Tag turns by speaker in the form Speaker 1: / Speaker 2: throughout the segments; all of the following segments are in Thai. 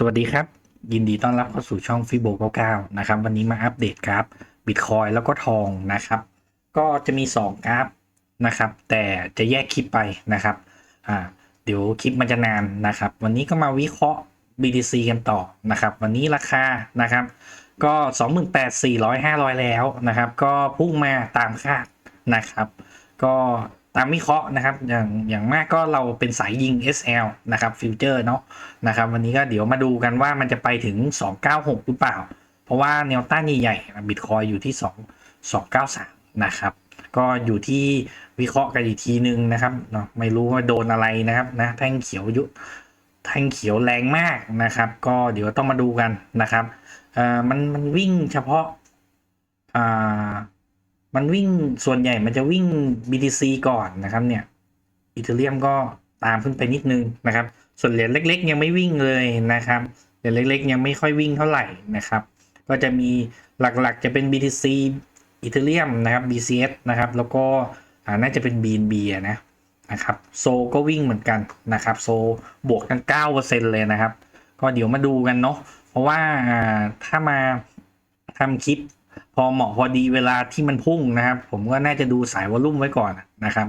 Speaker 1: สวัสดีครับ ยินดีต้อนรับเข้าสู่ช่องฟิโบ99 นะครับ วันนี้มาอัปเดตกราฟบิตคอยแล้วก็ทองนะครับ ก็จะมี 2 กราฟนะครับ แต่จะแยกคลิปไปนะครับอ่าเดี๋ยวคลิปมันจะนานนะครับ วันนี้ก็มาวิเคราะห์ BTC กันต่อนะครับ วันนี้ราคานะครับ ก็ 28,400 500 แล้วนะครับ ก็พุ่งมาตามคาดนะครับ ก็ ตามวิเคราะห์นะครับ อย่างอย่างมากก็เราเป็นสายยิง SL นะครับฟิวเจอร์เนาะนะครับ วันนี้ก็เดี๋ยวมาดูกันว่ามันจะไปถึง 296 หรือเปล่า เพราะว่าแนวต้านใหญ่ๆบิตคอยอยู่ที่ 2 293 นะครับ ก็อยู่ที่วิเคราะห์กันอีกทีนึงนะครับเนาะไม่รู้ว่าโดนอะไรนะครับนะแท่งเขียวยุแท่งเขียวแรงมากนะครับ ก็เดี๋ยวต้องมาดูกันนะครับเอ่อมันมันวิ่งเฉพาะอ่า มันวิ่งส่วนใหญ่มันจะวิ่ง BTC ก่อนนะครับเนี่ยอีเทเรียมก็ตามขึ้นไปนิดนึงนะครับ ส่วนเหรียญเล็ก ๆ ยังไม่วิ่งเลยนะครับเหรียญเล็ก ๆ ยังไม่ค่อยวิ่งเท่าไหร่นะครับ ก็จะมีหลักๆจะเป็น BTC อีเทเรียมนะครับ BCS นะครับแล้วก็น่าจะเป็น BNB นะนะครับโซก็วิ่งเหมือนกันนะครับโซบวกกัน9%เลยนะครับ ก็เดี๋ยวมาดูกันเนาะเพราะว่าถ้ามาทำคลิป พอเหมาะพอดีเวลาที่มันพุ่งนะครับ ผมก็น่าจะดูสายวอลลุ่มไว้ก่อนนะครับ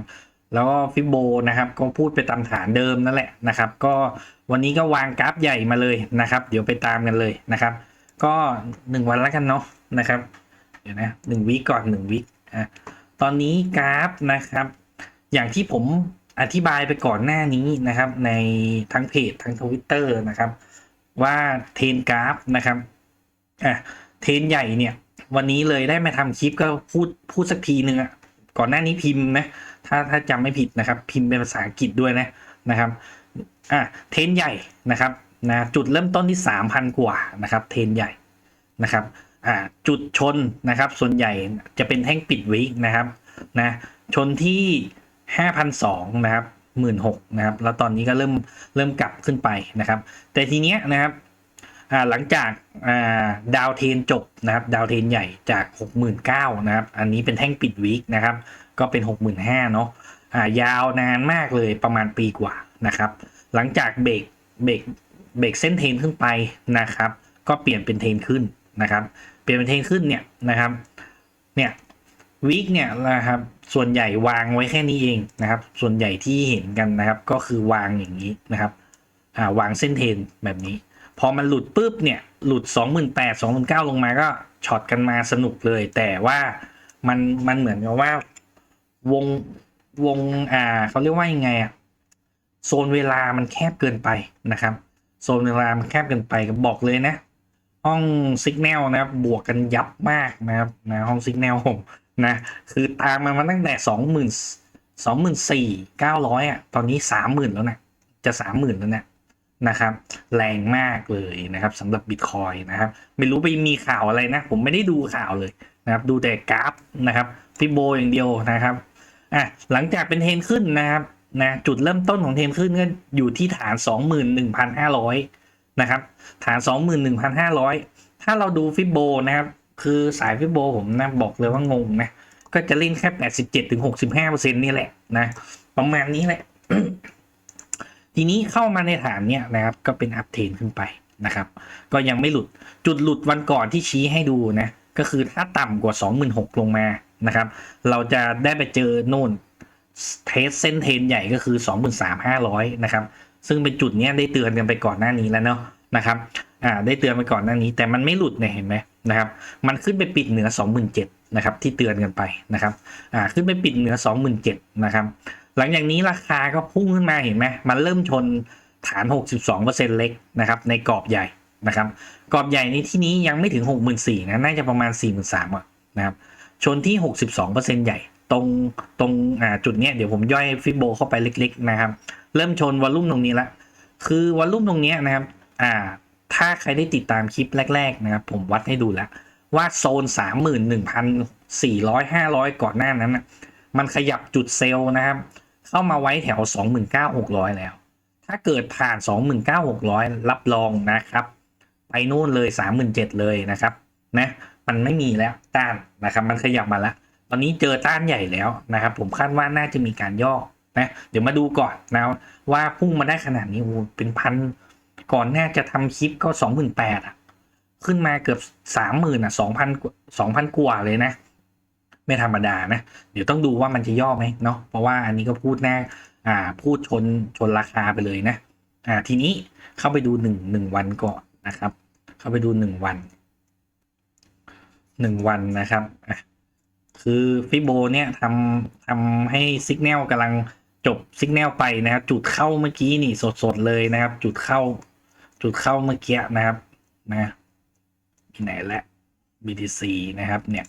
Speaker 1: แล้วก็ฟิโบนะครับ ก็พูดไปตามฐานเดิมนั่นแหละนะครับ ก็วันนี้ก็วางกราฟใหญ่มาเลยนะครับ เดี๋ยวไปตามกันเลยนะครับ ก็หนึ่งวันแล้วกันเนาะนะครับ เดี๋ยวนะหนึ่งวิก่อนหนึ่งวิอะตอนนี้กราฟนะครับ อย่างที่ผมอธิบายไปก่อนหน้านี้นะครับ ในทั้งเพจทั้งทวิตเตอร์นะครับ ว่าเทรนกราฟนะครับอะเทรนใหญ่เนี่ย วันนี้เลยได้มาทำคลิปก็พูดพูดสักทีหนึ่งอะก่อนหน้านี้พิมพ์นะ ถ้าถ้าจำไม่ผิดนะครับ พิมพ์เป็นภาษาอังกฤษด้วยนะนะครับอะเทนใหญ่นะครับนะจุดเริ่มต้นที่ 3,000 กว่านะครับ เทนใหญ่นะครับอ่าจุดชนนะครับ ส่วนใหญ่จะเป็นแท่งปิดวิกนะครับนะชนที่5,200นะครับ16,000นะครับ แล้วตอนนี้ก็เริ่มเริ่มกลับขึ้นไปนะครับ แต่ทีเนี้ยนะครับ อ่าหลังจากอ่าดาวเทนจบนะครับ ดาวเทนใหญ่จาก 69,000นะครับ อันนี้เป็นแท่งปิดวีคนะครับ ก็เป็น 65,000เนาะอ่ายาวนานมากเลยประมาณปีกว่านะครับ หลังจากเบรกเบรกเบรกเส้นเทนขึ้นไปนะครับ ก็เปลี่ยนเป็นเทนขึ้นนะครับ เปลี่ยนเป็นเทนขึ้นเนี่ยนะครับเนี่ยวีคเนี่ยนะครับส่วนใหญ่วางไว้แค่นี้เองนะครับ ส่วนใหญ่ที่เห็นกันนะครับ ก็คือวางอย่างนี้นะครับ อ่าวางเส้นเทนแบบนี้ พอมันหลุดปุ๊บเนี่ยหลุด 28,000 29,000ลงมาก็ช็อตกันมาสนุกเลย แต่ว่ามันมันเหมือนกับว่าวงวงอ่าเขาเรียกว่ายังไงอะโซนเวลามันแคบเกินไปนะครับ โซนเวลามันแคบเกินไปก็บอกเลยนะ ห้องซิกแนลนะครับบวกกันยับมากนะครับนะห้องซิกแนลผมนะคือตามมันมาตั้งแต่สองหมื่นสองหมื่นสี่เก้าร้อยอะตอนนี้สามหมื่นแล้วนะจะสามหมื่นแล้วเนี่ย นะครับแรงมากเลยนะครับสำหรับบิตคอยนะครับไม่รู้ไปมีข่าวอะไรนะ ผมไม่ได้ดูข่าวเลยนะครับดูแต่กราฟนะครับฟิโบอย่างเดียวนะครับอะหลังจากเป็นเทนขึ้นนะครับนะจุดเริ่มต้นของเทนขึ้นก็อยู่ที่ฐาน 21,500นะครับฐาน 21,500 ถ้าเราดูฟิโบนะครับคือสายฟิโบผมนะบอกเลยว่างงนะก็จะเล่นแค่ 87-65%นี่แหละนะประมาณนี้แหละ ทีนี้เข้ามาในฐานเนี่ยนะครับก็เป็นอัพเทนขึ้นไปนะครับ ก็ยังไม่หลุดจุดหลุดวันก่อนที่ชี้ให้ดูนะก็คือถ้าต่ำกว่า 26,000 ลงมานะครับ เราจะได้ไปเจอโน่นเทสเส้นเทนใหญ่ก็คือ 23,500 นะครับ ซึ่งเป็นจุดเนี้ยได้เตือนกันไปก่อนหน้านี้แล้วเนาะนะครับอ่าได้เตือนไปก่อนหน้านี้ แต่มันไม่หลุดเนี่ยเห็นไหมนะครับ มันขึ้นไปปิดเหนือ 27,000นะครับที่เตือนกันไปนะครับอ่าขึ้นไปปิดเหนือ 27,000นะครับหลังจากนี้ราคาก็พุ่งขึ้นมาเห็นไหมมันเริ่มชนฐาน 62%เล็กนะครับในกรอบใหญ่นะครับกรอบใหญ่ในที่นี้ยังไม่ถึง 64,000นะน่าจะประมาณ 43,000อะนะครับชนที่ 62%ใหญ่ตรงตรงจุดเนี้ยเดี๋ยวผมย่อยฟิโบเข้าไปเล็กๆนะครับ เริ่มชนวอลลุ่มตรงนี้ละ คือวอลลุ่มตรงเนี้ยนะครับอ่าถ้าใครได้ติดตามคลิปแรกๆนะครับผมวัดให้ดูแล้ว ว่าโซน 31,400 500 ก่อนหน้านั้นนะมันขยับจุดเซลล์นะครับ เข้ามาไว้แถว 29,600 แล้ว ถ้าเกิดผ่าน 29,600 รับรองนะครับ ไปนู่นเลย 37,000 เลยนะครับนะมันไม่มีแล้วต้านนะครับ มันขยับมาแล้ว ตอนนี้เจอต้านใหญ่แล้วนะครับ ผมคาดว่าน่าจะมีการย่อนะเดี๋ยวมาดูก่อนนะว่าพุ่งมาได้ขนาดนี้โอ้เป็นพันก่อนหน้าจะทำคลิปก็สองหมื่นแปดอะขึ้นมาเกือบสามหมื่นอะสองพันสองพันกว่าเลยนะ ไม่ธรรมดานะเดี๋ยวต้องดูว่ามันจะย่อไหมเนาะเพราะว่าอันนี้ก็พูดแน่อ่าพูดชนชนราคาไปเลยนะอ่าทีนี้เข้าไปดูหนึ่งหนึ่งวันก่อนนะครับ เข้าไปดูหนึ่งวันหนึ่งวันนะครับอะคือฟิโบเนี่ยทำทำให้สิกแนลกำลังจบสิกแนลไปนะครับ จุดเข้าเมื่อกี้นี่สดๆเลยนะครับ จุดเข้า จุดเข้าเมื่อกี้นะครับนะที่ไหนและ BTC นะครับเนี่ย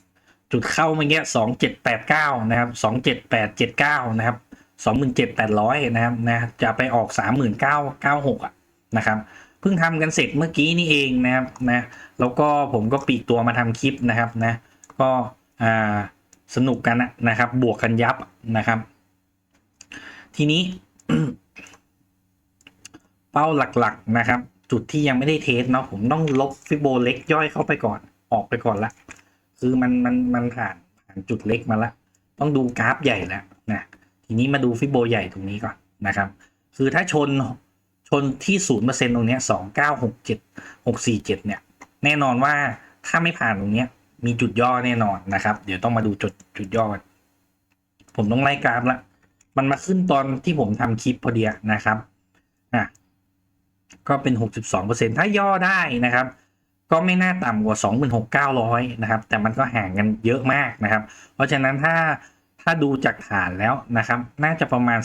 Speaker 1: จุดเข้าเมื่อกี้สองเจ็ดแปดเก้านะครับสองเจ็ดแปดเจ็ดเก้านะครับสองหมื่นเจ็ดแปดร้อยนะครับนะจะไปออกสามหมื่นเก้าเก้าหกอะนะครับเพิ่งทำกันเสร็จเมื่อกี้นี่เองนะครับนะแล้วก็ผมก็ปีกตัวมาทำคลิปนะครับนะก็อ่าสนุกกันนะนะครับ บวกกันยับนะครับ ทีนี้ เป้าหลักๆนะครับ จุดที่ยังไม่ได้เทสเนาะผมต้องลบฟิโบเล็กย่อยเข้าไปก่อนออกไปก่อนละ คือมันมันมันผ่านผ่านจุดเล็กมาละ ต้องดูกราฟใหญ่แล้วนะทีนี้มาดูฟิโบใหญ่ตรงนี้ก่อนนะครับ คือถ้าชนชนที่ศูนย์เปอร์เซ็นตรงเนี้ยสองเก้าหกเจ็ดหกสี่เจ็ดเนี่ย แน่นอนว่าถ้าไม่ผ่านตรงเนี้ยมีจุดย่อแน่นอนนะครับ เดี๋ยวต้องมาดูจุดจุดย่อกันผมต้องไล่กราฟละ มันมาขึ้นตอนที่ผมทำคลิปพอดีนะครับอะก็เป็นหกสิบสองเปอร์เซ็นถ้าย่อได้นะครับ ก็ไม่น่าต่ำกว่าสองหมื่นหกเก้าร้อยนะครับ แต่มันก็ห่างกันเยอะมากนะครับ เพราะฉะนั้นถ้าถ้าดูจากฐานแล้วนะครับ น่าจะประมาณ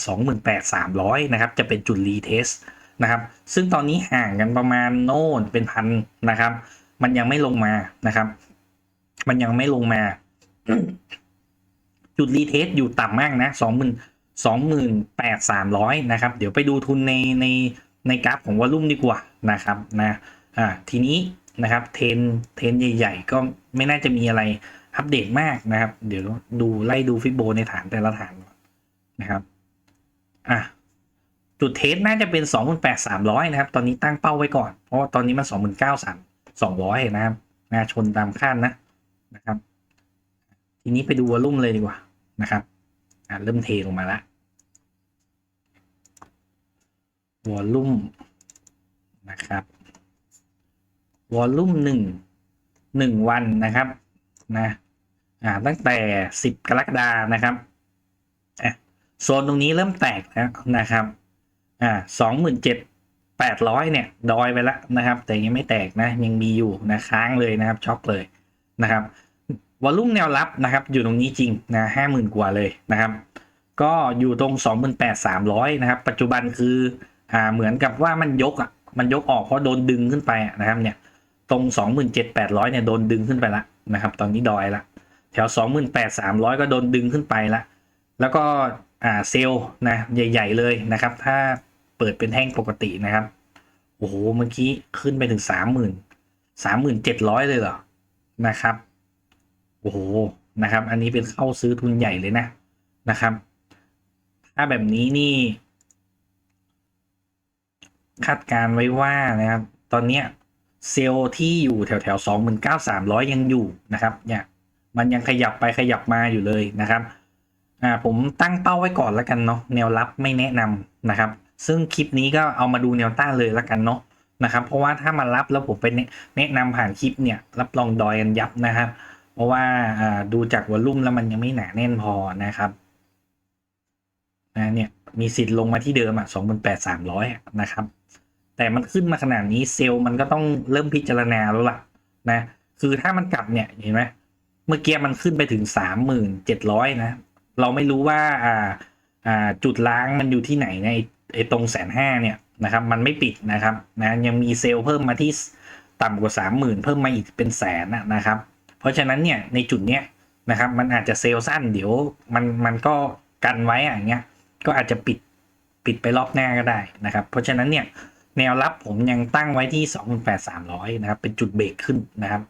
Speaker 1: 28,300 นะครับ จะเป็นจุดรีเทสนะครับ ซึ่งตอนนี้ห่างกันประมาณโน่นเป็นพันนะครับ มันยังไม่ลงมานะครับ มันยังไม่ลงมา จุดรีเทสอยู่ต่ำมากนะสองหมื่นสองหมื่นแปดสามร้อยนะครับ เดี๋ยวไปดูทุนในในในกราฟของวอลุ่มดีกว่านะครับนะ อ่า ทีนี้ นะครับ เทนเทนใหญ่ ๆ ก็ไม่น่าจะมีอะไรอัปเดตมากนะครับ เดี๋ยวดูไล่ดูฟิโบในฐานแต่ละฐานนะครับอะจุดเทสน่าจะเป็น 28,300 นะครับ ตอนนี้ตั้งเป้าไว้ก่อน เพราะว่าตอนนี้มัน 29,300 นะครับนะชนตามคาดนะนะครับ ทีนี้ไปดูวอลุ่มเลยดีกว่านะครับอะเริ่มเทลงมาแล้ววอลุ่มนะครับ วอลลุ่มหนึ่งหนึ่งวันนะครับนะอ่าตั้งแต่สิบกรกฎานะครับอะโซนตรงนี้เริ่มแตกแล้วนะครับอ่าสองหมื่นเจ็ดแปดร้อยเนี่ยดอยไปแล้วนะครับ แต่ยังไม่แตกนะยังมีอยู่นะค้างเลยนะครับช็อกเลยนะครับวอลลุ่มแนวรับนะครับ อยู่ตรงนี้จริงนะห้าหมื่นกว่าเลยนะครับ ก็อยู่ตรงสองหมื่นแปดสามร้อยนะครับ ปัจจุบันคืออ่าเหมือนกับว่ามันยกอะมันยกออกเพราะโดนดึงขึ้นไปนะครับเนี่ย ตรง 27,800 เนี่ยโดนดึงขึ้นไปละนะครับ ตอนนี้ดอยละ แถว 28,300 ก็โดนดึงขึ้นไปละ แล้วก็อ่าเซล์นะใหญ่ ๆ เลยนะครับ ถ้าเปิดเป็นแท่งปกตินะครับ โอ้โห เมื่อกี้ขึ้นไปถึง 30,000 3,700 เลยเหรอ นะครับ โอ้โห นะครับ อันนี้เป็นเข้าซื้อทุนใหญ่เลยนะนะครับ ถ้าแบบนี้นี่ คาดการไว้ว่านะครับ ตอนเนี้ย เซลล์ที่อยู่แถวแถวสองหมื่นเก้าสามร้อยยังอยู่นะครับเนี่ยมันยังขยับไปขยับมาอยู่เลยนะครับอ่าผมตั้งเป้าไว้ก่อนแล้วกันเนาะแนวรับไม่แนะนำนะครับ ซึ่งคลิปนี้ก็เอามาดูแนวต้านเลยแล้วกันเนาะนะครับ เพราะว่าถ้ามารับแล้วผมไปแนะแนะนำผ่านคลิปเนี่ยรับรองดอยกันยับนะครับ เพราะว่าอ่าดูจากวอลลุ่มแล้วมันยังไม่หนาแน่นพอนะครับนะเนี่ยมีสิทธิ์ลงมาที่เดิมอะสองพันแปดสามร้อยนะครับ แต่มันขึ้นมาขนาดนี้เซลล์มันก็ต้องเริ่มพิจารณาแล้วล่ะนะคือถ้ามันกลับเนี่ยเห็นไหมเมื่อกี้มันขึ้นไปถึงสามหมื่นเจ็ดร้อยนะ เราไม่รู้ว่าอ่าอ่าจุดล้างมันอยู่ที่ไหนในไอ้ตรงแสนห้าเนี่ยนะครับ มันไม่ปิดนะครับนะยังมีเซลล์เพิ่มมาที่ต่ำกว่าสามหมื่นเพิ่มมาอีกเป็นแสนนะครับ เพราะฉะนั้นเนี่ยในจุดเนี้ยนะครับ มันอาจจะเซลล์สั้นเดี๋ยวมันมันก็กันไว้อย่างเงี้ยก็อาจจะปิดปิดไปรอบหน้าก็ได้นะครับ เพราะฉะนั้นเนี่ย แนวรับผมยังตั้งไว้ที่ 28,300 นะครับ เป็นจุดเบรกขึ้นนะครับ